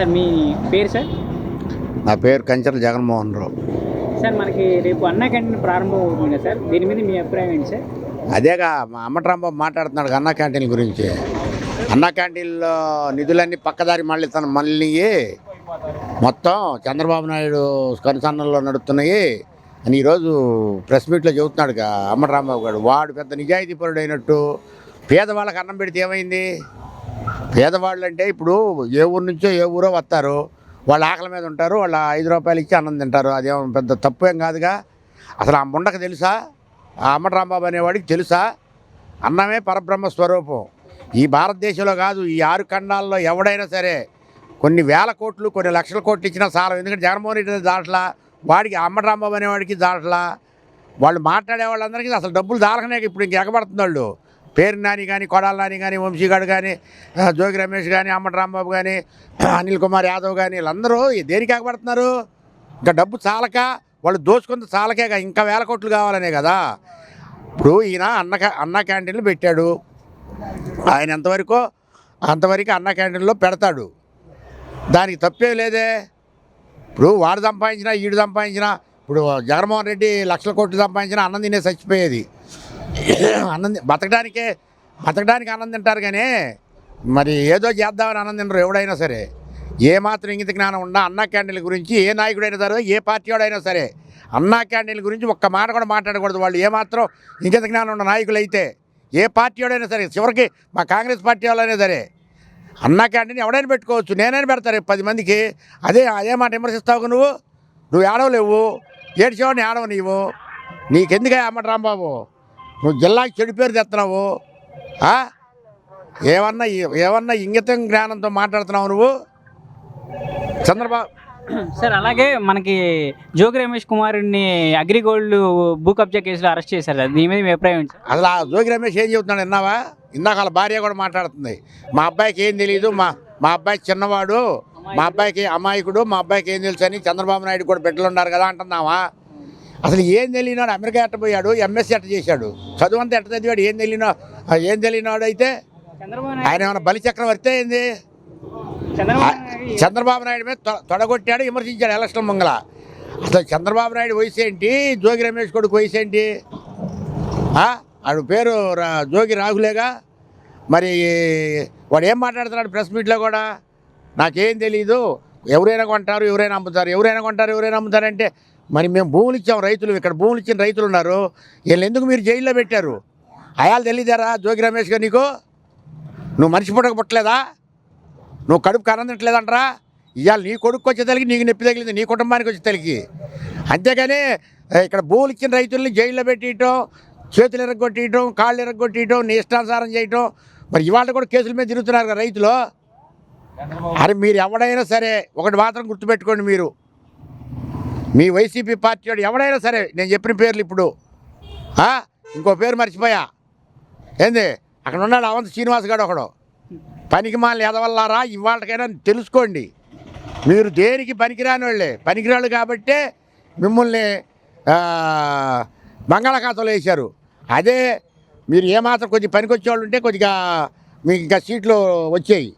Sir మీ పేరు sir? నా పేరు కంచర్ల జగన్మోహన్ రావు. సార్ మనకి రేపు అన్న క్యాంటీన్ ప్రారంభం అవుతుంది కదా సార్? దీని మీద మీ అభిప్రాయం ఏంటి సార్? అదేగా మా అమ్మట్రాంబాబు మాట్లాడుతున్నాడు అన్న క్యాంటీన్ గురించి. అన్న క్యాంటీన్లో నిధులన్నీ పక్కదారి మళ్ళీ తన మళ్ళీ మొత్తం చంద్రబాబు నాయుడు కనుసన్నల్లో నడుస్తున్నాయి. అని ఈరోజు ప్రెస్ మీట్లో చెబుతున్నాడు అమ్మట్రాంబాబు గారు. వాడు పెద్ద నిజాయితీపరుడు అయినట్టు పేదవాళ్ళకి అన్నం పెడితే ఏమైంది? పేదవాళ్ళు అంటే ఇప్పుడు ఏ ఊరు నుంచో ఏ ఊరో వస్తారు. వాళ్ళ ఆకలి మీద ఉంటారు. వాళ్ళ ఐదు రూపాయలు ఇచ్చి అన్నం తింటారు. అదేం పెద్ద తప్పు ఏం కాదుగా. అసలు ఆ ముండకు తెలుసా? ఆ అమ్మటరాంబాబు అనేవాడికి తెలుసా? అన్నమే పరబ్రహ్మ స్వరూపం. ఈ భారతదేశంలో కాదు ఈ ఆరు ఖండాల్లో ఎవడైనా సరే కొన్ని వేల కోట్లు కొన్ని లక్షల కోట్లు ఇచ్చినా సారం ఎందుకంటే జగన్మోహన్ రెడ్డి దాంట్లా వాడికి అమ్మటరాంబాబు అనేవాడికి దాటలా వాళ్ళు మాట్లాడే వాళ్ళందరికీ అసలు డబ్బులు దాలకనే ఇప్పుడు ఇంక ఎగబడుతుంది వాళ్ళు? పేరు నాని కానీ కొడాల నాని కానీ వంశీగాడు కానీ జోగి రమేష్ కానీ అమ్మటి రాంబాబు కానీ అనిల్ కుమార్ యాదవ్ కానీ వీళ్ళందరూ దేనికి ఆగబడుతున్నారు? ఇంకా డబ్బు చాలక వాళ్ళు దోచుకుంది చాలకే ఇంకా వేల కోట్లు కావాలనే కదా. ఇప్పుడు ఈయన అన్న అన్న క్యాంటీన్లు పెట్టాడు. ఆయన ఎంతవరకు అంతవరకు అన్న క్యాంటీన్లో పెడతాడు. దానికి తప్పే లేదే. ఇప్పుడు వాడు సంపాదించినా ఈడు సంపాదించినా ఇప్పుడు జగన్మోహన్ రెడ్డి లక్షల కోట్లు సంపాదించినా అన్నం తినే చచ్చిపోయేది. ఆనంది బతకడానికే బతకడానికి ఆనందింటారు తింటారు కానీ మరి ఏదో చేద్దామని అన్నం ఎవడైనా సరే. ఏ మాత్రం ఇంగిత జ్ఞానం ఉన్నా అన్నా క్యాండిల్ గురించి ఏ నాయకుడైనా సరే ఏ పార్టీ వాడైనా సరే అన్నా క్యాండిల్ గురించి ఒక్క మాట కూడా మాట్లాడకూడదు. వాళ్ళు ఏమాత్రం ఇంగిత జ్ఞానం ఉన్న నాయకులు అయితే ఏ పార్టీ వాడైనా సరే చివరికి మా కాంగ్రెస్ పార్టీ వాళ్ళైనా సరే అన్నా క్యాంటీన్ ఎవడైనా పెట్టుకోవచ్చు నేనైనా పెడతారు పది మందికి. అదే అదే మాట విమర్శిస్తావు నువ్వు? నువ్వు ఏడవలేవు. ఏడ్చేవాడిని ఏడవ నీవు నీకెందుకే అమ్మట రాంబాబు? నువ్వు జిల్లాకి చెడు పేరు తెస్తున్నావు? ఏమన్నా ఏమన్నా ఇంగితం జ్ఞానంతో మాట్లాడుతున్నావు నువ్వు? చంద్రబాబు సార్ అలాగే మనకి జోగి రమేష్ కుమారుడిని అగ్రిగోల్డ్ భూ కబ్జా కేసులో అరెస్ట్ చేశారు. కదా దీని మీద మీ అభిప్రాయం సార్? అసలు ఆ జోగి రమేష్ ఏం చెబుతున్నాడు విన్నావా? ఇందాక వాళ్ళ భార్య కూడా మాట్లాడుతుంది. మా అబ్బాయికి ఏం తెలియదు మా మా అబ్బాయి చిన్నవాడు మా అబ్బాయికి అమాయకుడు మా అబ్బాయికి ఏం తెలుసు అని చంద్రబాబు నాయుడు కూడా బిడ్డలు ఉన్నారు కదా అంటున్నావా? అసలు ఏం తెలియనాడు అమెరికా ఎట్ట పోయాడు? ఎంఎస్సీ ఎట్ట చేశాడు? చదువు అంతా ఎట్ట చదివాడు? ఏం తెలియనా ఏం తెలియనాడు అయితే ఆయన ఏమైనా బలి చక్రవర్తి ఏంది చంద్రబాబు నాయుడు మీద తొడగొట్టాడు విమర్శించాడు ఎలక్షన్ మంగళ అసలు చంద్రబాబు నాయుడు వయసు ఏంటి? జోగి రమేష్ కొడుకు వయసు ఏంటి? ఆడు పేరు జోగి రాహులేగా? మరి వాడు ఏం మాట్లాడుతున్నాడు ప్రెస్ మీట్లో కూడా? నాకేం తెలీదు. ఎవరైనా కొంటారు ఎవరైనా అమ్ముతారు. ఎవరైనా కొంటారు ఎవరైనా అమ్ముతారంటే మరి మేము భూములు ఇచ్చాం రైతులు ఇక్కడ భూములు ఇచ్చిన రైతులు ఉన్నారు. వీళ్ళు ఎందుకు మీరు జైల్లో పెట్టారు? అయాలు తెలియదారా జోగి రమేష్ గారు నీకు? నువ్వు మనిషి పుట్టక పుట్టలేదా? నువ్వు కడుపు అన్నం ఇవాళ నీ కొడుకు వచ్చే తల్లికి నీకు నొప్పి తగిలింది నీ కుటుంబానికి వచ్చే తల్లికి అంతేగాని ఇక్కడ భూములు ఇచ్చిన రైతుల్ని జైల్లో పెట్టియటం చేతులు ఎరగొట్టియటం కాళ్ళు ఎరగొట్టియటం నీ ఇష్టానుసారం చేయటం మరి ఇవాళ కూడా కేసుల మీద తిరుగుతున్నారు కదా రైతులు. అరే మీరు ఎవడైనా సరే ఒకటి మాత్రం గుర్తుపెట్టుకోండి మీరు. మీ వైసీపీ పార్టీ వాడు ఎవడైనా సరే నేను చెప్పిన పేర్లు ఇప్పుడు. ఇంకో పేరు మర్చిపోయా. ఏంది? అక్కడ ఉన్నాడు అవంత శ్రీనివాస్ గారు ఒకడు. పనికి మాల ఎదవల్లారా ఇవాళకైనా తెలుసుకోండి. మీరు దేనికి పనికిరాని వాళ్ళే? పనికిరాళ్ళు కాబట్టే మిమ్మల్ని బంగాళాఖాతంలో వేశారు. అదే మీరు ఏమాత్రం కొద్దిగా పనికొచ్చేవాళ్ళు ఉంటే కొద్దిగా మీకు ఇంకా సీట్లు వచ్చాయి.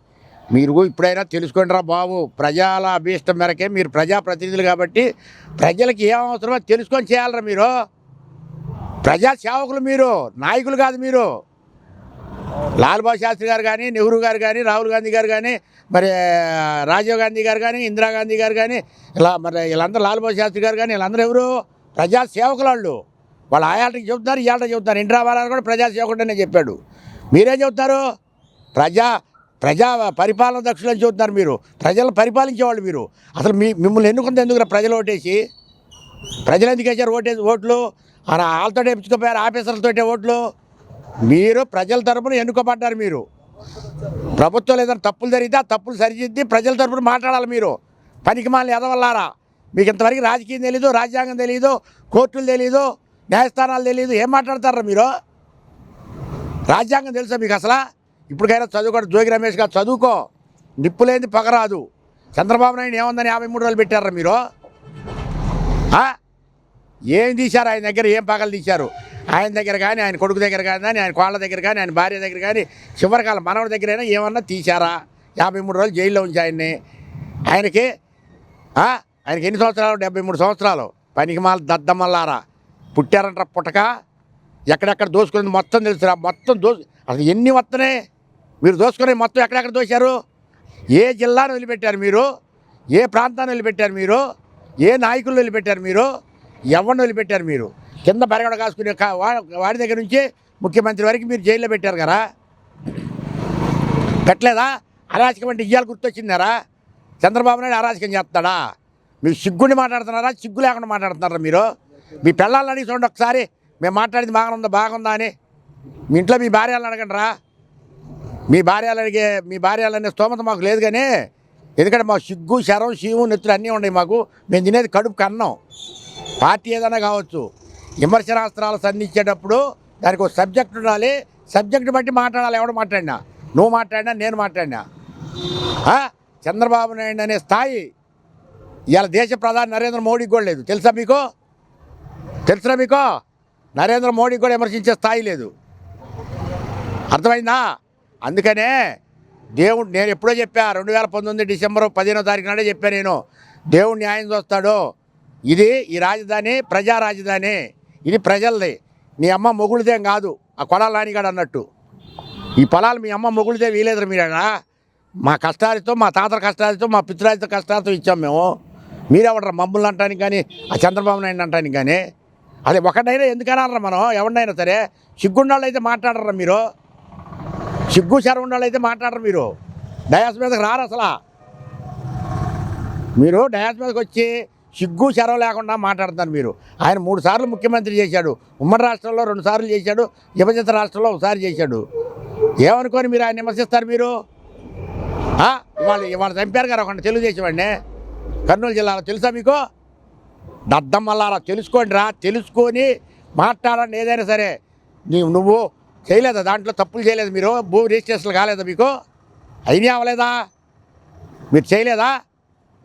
మీరు ఇప్పుడైనా తెలుసుకోండి రా బాబు ప్రజల అభీష్టం మేరకే మీరు ప్రజాప్రతినిధులు కాబట్టి ప్రజలకు ఏం అవసరమో తెలుసుకొని చేయాలరా మీరు. ప్రజా సేవకులు మీరు నాయకులు కాదు మీరు. లాల్ బహదూర్ శాస్త్రి గారు కానీ నెహ్రూ గారు కానీ రాహుల్ గాంధీ గారు కానీ మరి రాజీవ్ గాంధీ గారు కానీ ఇందిరాగాంధీ గారు కానీ ఇలా మరి వీళ్ళందరూ లాల్ బహదూర్ శాస్త్రి గారు కానీ వీళ్ళందరూ ఎవరు? ప్రజా సేవకులు వాళ్ళు వాళ్ళు ఆయాటకి చెబుతున్నారు ఇవాళకి చెబుతున్నారు. ఇందిరా కూడా ప్రజా సేవకుడనే చెప్పాడు. మీరేం చెబుతారు ప్రజా ప్రజా పరిపాలన దక్షులని చూస్తున్నారు మీరు. ప్రజలను పరిపాలించేవాళ్ళు మీరు. అసలు మీ మిమ్మల్ని ఎన్నుకుంది ఎందుకు ప్రజలు ఓటేసి? ప్రజలు ఎందుకు వేశారు ఓటేసి ఓట్లు? అలా వాళ్ళతో ఎంచుకోపోయారు ఆఫీసర్లతోటే ఓట్లు? మీరు ప్రజల తరపున ఎన్నుకోబడ్డారు మీరు. ప్రభుత్వం ఏదైనా తప్పులు జరిగితే ఆ తప్పులు సరిదిద్ది ప్రజల తరపున మాట్లాడాలి మీరు. పనికి మాలని ఎదవల్లారా? మీకు ఇంతవరకు రాజకీయం తెలీదు రాజ్యాంగం తెలీదు కోర్టులు తెలీదు న్యాయస్థానాలు తెలీదు. ఏం మాట్లాడతారా మీరు? రాజ్యాంగం తెలుసా మీకు అసలు? ఇప్పటికైనా చదువుకోడు. జోగి రమేష్ గారు చదువుకో. నిప్పులేంది పగరాదు. చంద్రబాబు నాయుడు ఏముందని యాభై మూడు రోజులు పెట్టారా మీరు? ఏం తీశారు? ఆయన దగ్గర ఏం పగలు తీశారు? ఆయన దగ్గర కానీ ఆయన కొడుకు దగ్గర కానీ ఆయన కోళ్ళ దగ్గర కానీ ఆయన భార్య దగ్గర కానీ చివరికాల మనవడి దగ్గరైనా ఏమన్నా తీశారా? యాభై మూడు రోజులు జైల్లో ఉంచి ఆయన్ని. ఆయనకి ఆయనకి ఎన్ని సంవత్సరాలు? డెబ్బై మూడు సంవత్సరాలు. పనికి మాల దద్దమల్లారా. పుట్టారంట పుట్టక. ఎక్కడెక్కడ దోసుకునేది మొత్తం తెలుసురా. మొత్తం దో అసలు ఎన్ని వస్తున్నాయి మీరు దోసుకునే మొత్తం ఎక్కడెక్కడ దోశారు? ఏ జిల్లాను వదిలిపెట్టారు మీరు? ఏ ప్రాంతాన్ని వదిలిపెట్టారు మీరు? ఏ నాయకులను వదిలిపెట్టారు మీరు? ఎవరిని వదిలిపెట్టారు మీరు? కింద బరగడ కాసుకునే కా- వా- వాడి దగ్గర నుంచి ముఖ్యమంత్రి వరకు మీరు జైల్లో పెట్టారు కదా? పెట్టలేదా? అరాచకం అంటే ఇయ్యాలు గుర్తొచ్చిందారా? చంద్రబాబు నాయుడు అరాచకం చేస్తాడా? మీరు సిగ్గుని మాట్లాడుతున్నారా? సిగ్గు లేకుండా మాట్లాడుతున్నారా మీరు? మీ పిల్లల్ని అడిగి చూడండి ఒకసారి. మేము మాట్లాడింది బాగుందా బాగుందా అని. మీ ఇంట్లో మీ భార్యలను అడగండి రా మీ భార్యలు అడిగే మీ భార్యలు అనే స్తోమత మాకు లేదు కానీ ఎందుకంటే మా సిగ్గు శరం శివు నెత్తులు అన్నీ ఉన్నాయి మాకు. మేము తినేది కడుపుకి అన్నం పార్టీ ఏదైనా కావచ్చు. విమర్శనాస్త్రాలు సంధించేటప్పుడు దానికి ఒక సబ్జెక్ట్ ఉండాలి. సబ్జెక్ట్ బట్టి మాట్లాడాలి. ఎవడు మాట్లాడినా? నువ్వు మాట్లాడినా నేను మాట్లాడినా? చంద్రబాబు నాయుడు అనే స్థాయి. ఇవాళ దేశ ప్రధాని నరేంద్ర మోడీకి కూడా లేదు. తెలుసా మీకు? తెలుసా మీకు? నరేంద్ర మోడీకి కూడా విమర్శించే స్థాయి లేదు. అర్థమైందా? అందుకనే దేవుడు నేను ఎప్పుడో చెప్పా రెండు వేల పంతొమ్మిది డిసెంబర్ పదిహేనో తారీఖు నాడే చెప్పాను నేను దేవుడు న్యాయం చూస్తాడు. ఇది ఈ రాజధాని ప్రజా రాజధాని ఇది ప్రజలది. నీ అమ్మ మొగుడిదేం కాదు ఆ కొడాల నానిగాడు అన్నట్టు. ఈ పొలాలు మీ అమ్మ మొగుడిదే వీలేదు మీరేనా మా కష్టాలతో మా తాతల కష్టాలతో మా పితృరాజుతో కష్టాలతో ఇచ్చాం మేము. మీరెవడరా మమ్మల్ని అంటానికి కానీ ఆ చంద్రబాబు నాయుడు అంటానికి కానీ? అదే ఒకటైనా ఎందుకనాలరా మనం? ఎవరినైనా సరే? సిగ్గుండాళ్ళు అయితే మాట్లాడరా మీరు? సిగ్గు శరం అయితే మాట్లాడరు మీరు. డయాస్ మీదకి రారు అసలు. మీరు డయాస్ మీదకి వచ్చి సిగ్గు శరం లేకుండా మాట్లాడుతున్నారు మీరు. ఆయన మూడు సార్లు ముఖ్యమంత్రి చేశాడు. ఉమ్మడి రాష్ట్రంలో రెండు సార్లు చేశాడు. విభజిత రాష్ట్రంలో ఒకసారి చేశాడు. ఏమనుకొని మీరు ఆయన విమర్శిస్తారు మీరు? ఇవాళ ఇవాళ చంపారు గారు ఒక తెలుగుదేశం అండి కర్నూలు జిల్లాలో తెలుసా మీకు? దద్దం అలా తెలుసుకోండి రా. తెలుసుకొని మాట్లాడండి ఏదైనా సరే. నీవు నువ్వు చేయలేదా? దాంట్లో తప్పులు చేయలేదు మీరు? భూమి రిజిస్ట్రేషన్లు కాలేదా మీకు? అయినా అవ్వలేదా మీరు చేయలేదా?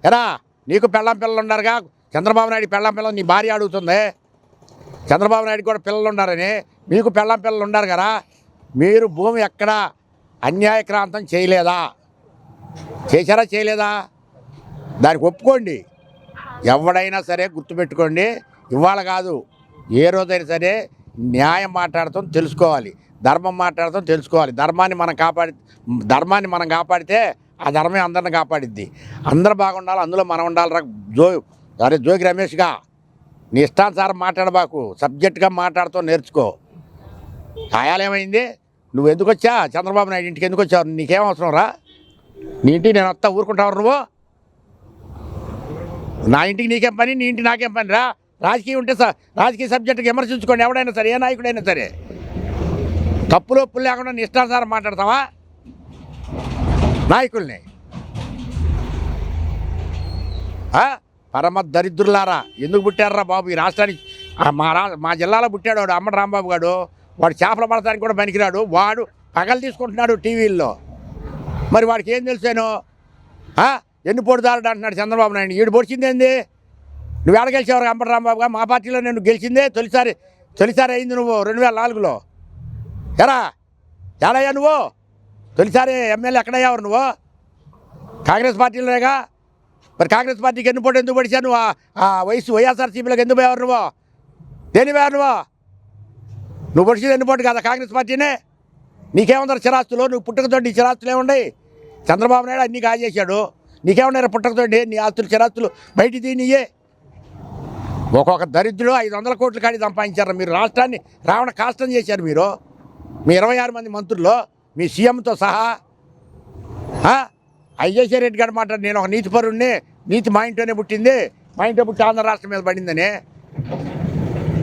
ఎరా నీకు పెళ్ళం పిల్లలు ఉన్నారుగా. చంద్రబాబు నాయుడు పెళ్ళం పిల్లలు నీ భార్య అడుగుతుంది. చంద్రబాబు నాయుడు కూడా పిల్లలు ఉన్నారని. మీకు పెళ్ళం పిల్లలు ఉన్నారు కదా మీరు భూమి ఎక్కడ? అన్యాయక్రాంతం చేయలేదా? చేశారా చేయలేదా? దానికి ఒప్పుకోండి. ఎవడైనా సరే గుర్తుపెట్టుకోండి. ఇవాళ కాదు ఏ రోజైనా సరే న్యాయం మాట్లాడతాం తెలుసుకోవాలి. ధర్మం మాట్లాడతాం తెలుసుకోవాలి. ధర్మాన్ని మనం కాపాడి ధర్మాన్ని మనం కాపాడితే ఆ ధర్మే అందరిని కాపాడిద్ది. అందరూ బాగుండాలి అందులో మనం ఉండాలి జో అరే జోగి రమేష్గా నీ ఇష్టానుసారం మాట్లాడబాకు. సబ్జెక్ట్గా మాట్లాడుతూ నేర్చుకో. ఆయాలేమైంది నువ్వు ఎందుకు వచ్చా చంద్రబాబు నాయుడు ఇంటికి ఎందుకు వచ్చావు నీకేం అవసరం రా నీ ఇంటికి నేను వస్తా ఊరుకుంటావు నువ్వు? నా ఇంటికి నీకేం పని? నీ ఇంటి నాకేం పని రా రాజకీయం ఉంటే సార్ రాజకీయ సబ్జెక్టుకి విమర్శించుకోండి. ఎవడైనా సరే ఏ నాయకుడైనా సరే. తప్పులు ఒప్పులు లేకుండా నీ మాట్లాడతావా? నాయకుల్ని. పరమ దరిద్రులారా ఎందుకు పుట్టారా బాబు ఈ రాష్ట్రానికి? మా రా మా జిల్లాలో పుట్టాడు వాడు అమ్మడు రాంబాబు గారు వాడు చేపలు పడతానికి కూడా పనికిరాడు. వాడు పగలు తీసుకుంటున్నాడు టీవీల్లో. మరి వాడికి ఏం తెలుసాను ఎన్ని పొడిదారుడు అంటున్నాడు చంద్రబాబు నాయుడు. ఈడు పొడిచిందేంది? నువ్వు ఎక్కడ గెలిచేవారు అంబటి రాంబాబుగా మా పార్టీలో నేను గెలిచిందే తొలిసారి తొలిసారి అయింది నువ్వు రెండు వేల నాలుగులో. ఎరా ఎడయ్యా నువ్వు? తొలిసారి ఎమ్మెల్యే ఎక్కడయ్యావు నువ్వు? కాంగ్రెస్ పార్టీలోనేగా? మరి కాంగ్రెస్ పార్టీకి ఎన్ని పోటీ ఎందుకు పడిచా నువ్వు? ఆ- వయసు వైఎస్ఆర్సీపీలోకి ఎందుకు పోయావు నువ్వు? దేని పోయావు నువ్వు? నువ్వు పొడిచింది ఎన్ని పోటీ కదా కాంగ్రెస్ పార్టీనే? నీకేముందరు చిరాస్తులు? నువ్వు పుట్టుకతోటి చిరాస్తులు ఏముండయి? చంద్రబాబు నాయుడు అన్నీ కాజేశాడు నీకేమన్నారు పుట్టకతోటి? నీ ఆస్తులు చిరాస్తులు బయట తీనియే ఒక్కొక్క దరిద్రులు ఐదు వందల కోట్ల కాడి సంపాదించారు. మీరు రాష్ట్రాన్ని రావణ కాష్టం చేశారు మీరు. మీ ఇరవై ఆరు మంది మంత్రుల్లో మీ సీఎంతో సహా అయ్యేశ్వర రెడ్డి గారు మాట నేను ఒక నీతి పరుణ్ణి నీతి మా ఇంట్లోనే పుట్టింది మా ఇంట్లో పుట్టి ఆంధ్ర రాష్ట్రం మీద పడిందని.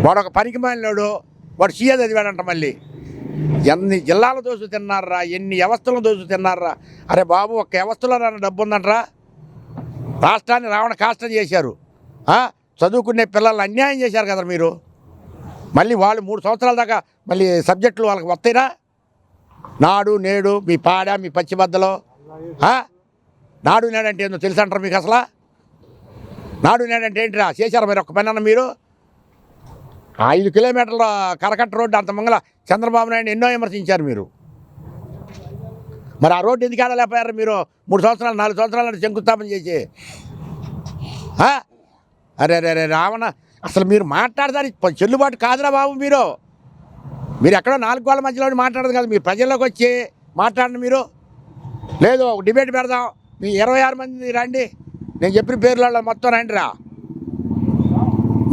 వాడు ఒక పనికి మాలినాడు వాడు సీఏ చదివాడంట మళ్ళీ. ఎన్ని జిల్లాల దోసు తిన్నారా ఎన్ని వ్యవస్థలు దోసు తిన్నారా? అరే బాబు ఒక్క వ్యవస్థలో నన్ను డబ్బు ఉందంటరా. రాష్ట్రాన్ని రావణ కాష్టం చేశారు. చదువుకునే పిల్లలు అన్యాయం చేశారు కదా మీరు. మళ్ళీ వాళ్ళు మూడు సంవత్సరాల దాకా మళ్ళీ సబ్జెక్టులు వాళ్ళకి వస్తాయినా నాడు నేడు మీ పాడ మీ పచ్చిబద్దలో నాడు నేడంటే ఏందో తెలుసు అంటారు మీకు అసలు? నాడు నేడంటే ఏంటిరా? చేశారు మరి ఒక్క పని అన్న మీరు? ఐదు కిలోమీటర్ల కరకట్ట రోడ్డు అంత మంగళ చంద్రబాబు నాయుడు ఎన్నో విమర్శించారు మీరు. మరి ఆ రోడ్డు ఎందుకు ఆడలేకపోయారు మీరు? మూడు సంవత్సరాలు నాలుగు సంవత్సరాలు శంకుస్థాపన చేసి. అరే అరే అరే రావణ అసలు మీరు మాట్లాడతారు చెల్లుబాటు కాదురా బాబు మీరు. మీరు ఎక్కడో నాలుగు వాళ్ళ మధ్యలో మాట్లాడదు కదా మీరు ప్రజల్లోకి వచ్చి మాట్లాడండి మీరు. లేదు ఒక డిబేట్ పెడదాం. మీ ఇరవై ఆరు మంది రండి. నేను చెప్పిన పేర్లలో మొత్తం రండి రా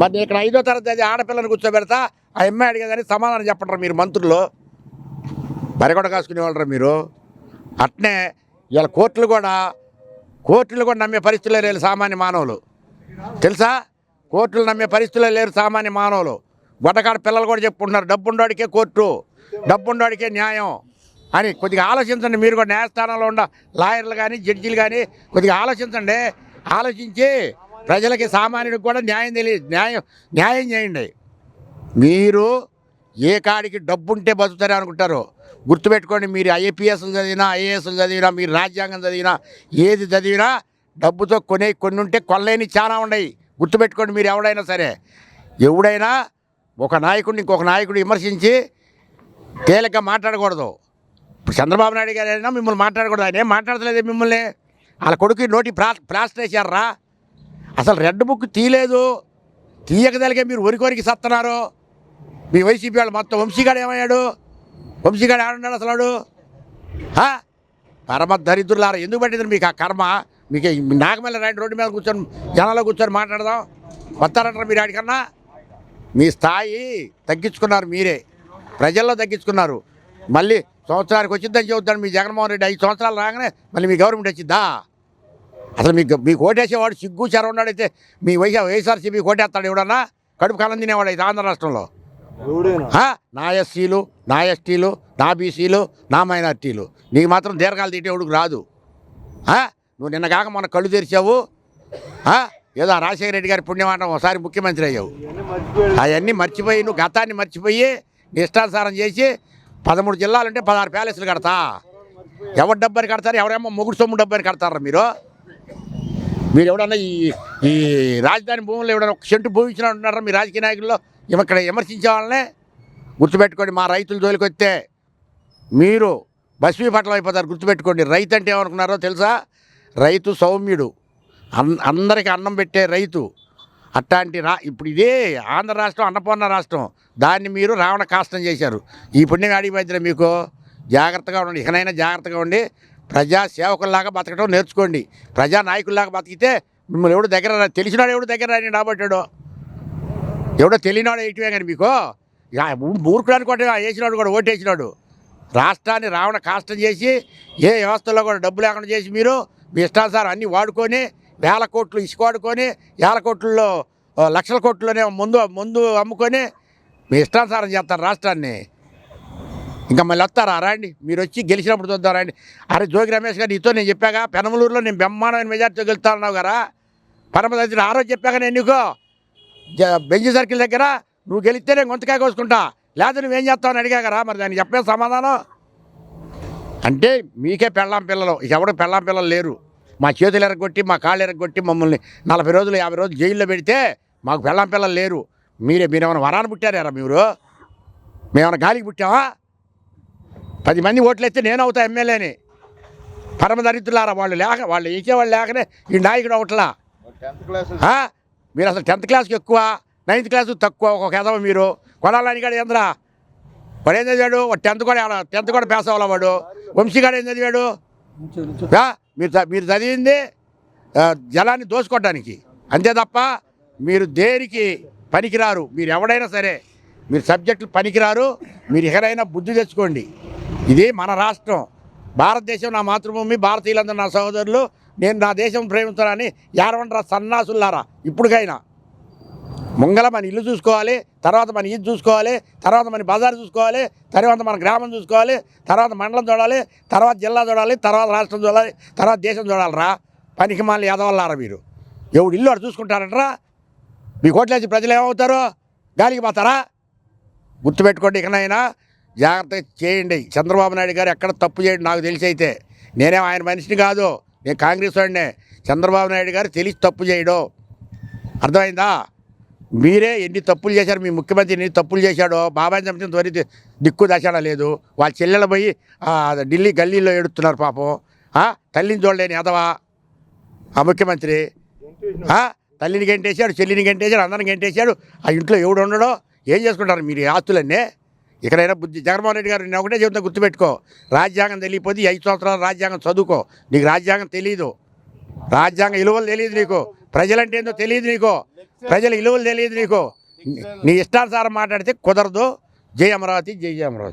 మరి ఇక్కడ ఐదో తరగతి ఆడపిల్లని కూర్చోబెడతా ఆ అమ్మాయి అడిగేదని సమాధానం చెప్పండి మీరు మంత్రులు. బరిగొడ కాసుకునేవాళ్ళరా మీరు. అట్నే ఇవాళ కోర్టులు కూడా కోర్టులు కూడా నమ్మే పరిస్థితుల్లో లేదు సామాన్య మానవులు. తెలుసా? కోర్టులు నమ్మే పరిస్థితుల్లో లేరు సామాన్య మానవులు. గొడకాడ పిల్లలు కూడా చెప్పుకుంటున్నారు డబ్బుండోడికే కోర్టు డబ్బుండోడికే న్యాయం అని కొద్దిగా ఆలోచించండి. మీరు కూడా న్యాయస్థానంలో ఉన్న లాయర్లు కానీ జడ్జీలు కానీ కొద్దిగా ఆలోచించండి. ఆలోచించి ప్రజలకి సామాన్యుడికి కూడా న్యాయం తెలియదు న్యాయం న్యాయం చేయండి. మీరు ఏ కాడికి డబ్బుంటే బతుకుతారే అనుకుంటారు. గుర్తుపెట్టుకోండి మీరు ఐఏపీఎస్లు చదివినా ఐఏఎస్లు చదివినా మీరు రాజ్యాంగం చదివినా ఏది చదివినా డబ్బుతో కొనే కొన్ని ఉంటే కొల్లేని చాలా ఉన్నాయి. గుర్తుపెట్టుకోండి మీరు ఎవడైనా సరే. ఎవడైనా ఒక నాయకుడిని ఇంకొక నాయకుడు విమర్శించి తేలిగ్గా మాట్లాడకూడదు. ఇప్పుడు చంద్రబాబు నాయుడు గారు అయినా మిమ్మల్ని మాట్లాడకూడదు. ఆయన ఏం మాట్లాడతలేదు మిమ్మల్ని? వాళ్ళ కొడుకు నోటి ప్లా ప్లాస్టర్ వేసారా అసలు రెడ్ బుక్ తీయలేదు. తీయకదలిగే మీరు ఒరికొరికి సత్తున్నారు. మీ వైసీపీ వాళ్ళు మొత్తం వంశీగాడు ఏమయ్యాడు? వంశీగాడు ఏమన్నాడు అసలు పరమ దరిద్రులారా ఎందుకు పట్టింది మీకు ఆ కర్మ? మీకు నాగమల్లి రాండి రోడ్డు మీద కూర్చొని జనాల్లో కూర్చొని మాట్లాడదాం. వస్తారంటారా మీరు ఆడికన్నా మీ స్థాయి తగ్గించుకున్నారు మీరే. ప్రజల్లో తగ్గించుకున్నారు. మళ్ళీ సంవత్సరానికి వచ్చిందని చెబుతాడు మీ జగన్మోహన్ రెడ్డి ఐదు సంవత్సరాలు రాగానే మళ్ళీ మీ గవర్నమెంట్ వచ్చిద్దా? అసలు మీకు మీకు ఓటేసేవాడు సిగ్గు చెరవున్నాడైతే మీ వైఎస్ వైఎస్ఆర్సీపీ ఓటేస్తాడు ఎవడన్నా? కడుపు కాలం తినేవాడు అయితే ఆంధ్ర రాష్ట్రంలో? నా ఎస్సీలు నా ఎస్టీలు నా బీసీలు నా మైనార్టీలు. నీకు మాత్రం దీర్ఘాలు తీటేవుడికి రాదు? నువ్వు నిన్న కాక మొన్న కళ్ళు తెరిచావు ఏదో రాజశేఖర రెడ్డి గారి పుణ్యమాట ఒకసారి ముఖ్యమంత్రి అయ్యావు. అవన్నీ మర్చిపోయి నువ్వు గతాన్ని మర్చిపోయి నీ ఇష్టానుసారం చేసి పదమూడు జిల్లాలుంటే పదహారు ప్యాలెస్లు కడతా. ఎవరి డబ్బని కడతారు ఎవరేమో మొగుడు సొమ్ము డబ్బని కడతారా మీరు. మీరు ఎవడన్నా ఈ ఈ రాజధాని భూములు ఎవడన్నా ఒక సెంటు భూమి ఇచ్చిన ఉన్నారా మీ రాజకీయ నాయకుల్లో? ఇవి ఇక్కడ విమర్శించే వాళ్ళనే గుర్తుపెట్టుకోండి మా రైతుల జోలికి వస్తే మీరు భస్మీపట్లం అయిపోతారు గుర్తుపెట్టుకోండి. రైతు అంటే ఏమనుకున్నారో తెలుసా? రైతు సౌమ్యుడు. అన్ అందరికీ అన్నం పెట్టే రైతు. అట్లాంటి రా ఇప్పుడు ఇదే ఆంధ్ర రాష్ట్రం అన్నపూర్ణ రాష్ట్రం. దాన్ని మీరు రావణ కాష్టం చేశారు. ఈ పుణ్యం అడిగి మధ్యన మీకు జాగ్రత్తగా ఉండండి. ఇకనైనా జాగ్రత్తగా ఉండి ప్రజా సేవకుల్లాగా బతకడం నేర్చుకోండి. ప్రజా నాయకుల్లాగా బతికితే మిమ్మల్ని ఎవడు దగ్గర తెలిసినాడు ఎవడు దగ్గర రాని రాబట్టాడు? ఎవడో తెలియనాడు వేయటమే కానీ మీకు? మూర్ఖడానికి కూడా వేసినాడు కూడా ఓటు వేసినాడు రాష్ట్రాన్ని రావణ కాష్టం చేసి ఏ వ్యవస్థలో కూడా డబ్బు లేకుండా చేసి మీరు మీ ఇష్టానుసారం అన్నీ వాడుకొని వేల కోట్లు ఇసుక వాడుకొని వేల కోట్లలో లక్షల కోట్లలోనే ముందు ముందు అమ్ముకొని మీ ఇష్టానుసారం చేస్తారు రాష్ట్రాన్ని. ఇంకా మళ్ళీ వస్తారా? రండి. మీరు వచ్చి గెలిచినప్పుడు చూద్దాం రండి. అరే జోగి రమేష్ గారు నీతో నేను చెప్పాగా పెనమలూరులో నేను బ్రహ్మాండమైన మెజార్టీతో గెలుస్తాను కదా. పరమదత్తుడు ఆ రోజు చెప్పాక నేను నీకు. బెంజ్ సర్కిల్ దగ్గర నువ్వు గెలిస్తే నేను గొంతకాయ కోసుకుంటా. లేదా నువ్వేం చేస్తావు అని అడిగాకరా మరి దానికి చెప్పే సమాధానం? అంటే మీకే పెళ్ళాం పిల్లలు. ఎవడు పెళ్ళాం పిల్లలు లేరు. మా చేతులు ఎరగొట్టి మా కాళ్ళు ఎరగొట్టి మమ్మల్ని నలభై రోజులు యాభై రోజులు జైల్లో పెడితే మాకు పెళ్ళాం పిల్లలు లేరు. మీరే మీరేమైనా వరాన్ని పుట్టారా మీరు? మేమైనా గాలికి పుట్టామా? పది మంది ఓట్లు వేస్తే నేను అవుతా ఎమ్మెల్యేని. పరమ దరిద్రులారా వాళ్ళు లేక వాళ్ళు ఇచ్చేవాళ్ళు లేకనే ఈ నాయకుడు అవట్లా. ఆ? మీరు అసలు టెన్త్ క్లాస్కి ఎక్కువ నైన్త్ క్లాస్ తక్కువ ఒక ఎదవ మీరు. కొనాలని కాడు ఏంద్రా? వాడు ఏం చదివాడు? వాడు టెన్త్ కూడా టెన్త్ కూడా పాస్ అవ్వాలి వాడు? వంశీగాడు ఏం చదివాడు? మీరు మీరు చదివింది జలాన్ని దోసుకోవడానికి అంతే తప్ప మీరు దేనికి పనికిరారు? మీరు ఎవడైనా సరే మీరు సబ్జెక్టులు పనికిరారు మీరు ఎక్కడైనా బుద్ధి తెచ్చుకోండి. ఇది మన రాష్ట్రం. భారతదేశం నా మాతృభూమి భారతీయులందరూ నా సహోదరులు నేను నా దేశం ప్రేమించాలని యారవంటరా సన్నాసులారా ఇప్పటికైనా. ముంగల మన ఇల్లు చూసుకోవాలి తర్వాత మన ఇది చూసుకోవాలి తర్వాత మన బజార్ చూసుకోవాలి తర్వాత మన గ్రామం చూసుకోవాలి తర్వాత మండలం చూడాలి తర్వాత జిల్లా చూడాలి తర్వాత రాష్ట్రం చూడాలి తర్వాత దేశం చూడాలిరా. పనికి మళ్ళీ ఎదవల్లారా మీరు. ఎవడు ఇల్లు అటు చూసుకుంటారంటరా మీ కోట్లేసి ప్రజలు ఏమవుతారు? గాలికి పోతారా? గుర్తుపెట్టుకోండి ఇకనైనా జాగ్రత్తగా చేయండి. చంద్రబాబు నాయుడు గారు ఎక్కడ తప్పు చేయండి నాకు తెలిసి అయితే. నేనేం ఆయన మనిషిని కాదు నేను కాంగ్రెస్ వాడినే. చంద్రబాబు నాయుడు గారు తెలిసి తప్పు చేయడం. అర్థమైందా? మీరే ఎన్ని తప్పులు చేశారు మీ ముఖ్యమంత్రి ఎన్ని తప్పులు చేశాడో బాబాయ్ చంపిన త్వరి దిక్కు దశాడ లేదు. వాళ్ళ చెల్లెలు పోయి ఢిల్లీ గల్లీలో ఏడుస్తున్నారు పాపం. తల్లిని చూడలేని ఎదవా ఆ ముఖ్యమంత్రి. ఆ, తల్లిని గంటేశాడు చెల్లిని గంటేశాడు అందరిని గంటేశాడు. ఆ ఇంట్లో ఎవడు ఉండడో ఏం చేసుకుంటారు మీరు ఈ ఆస్తులన్నీ? ఇక్కడైనా బుద్ధి జగన్మోహన్ రెడ్డి గారు నేను ఒకటే చెబుతా గుర్తుపెట్టుకో. రాజ్యాంగం తెలియకపోతే ఐదు సంవత్సరాలు రాజ్యాంగం చదువుకో. నీకు రాజ్యాంగం తెలియదు రాజ్యాంగ విలువలు తెలియదు నీకు. ప్రజలంటే ఏందో తెలియదు నీకు. ప్రజల విలువలు తెలియదు నీకు. నీ ఇష్టానుసారం మాట్లాడితే కుదరదు. జై అమరావతి జై జై అమరావతి.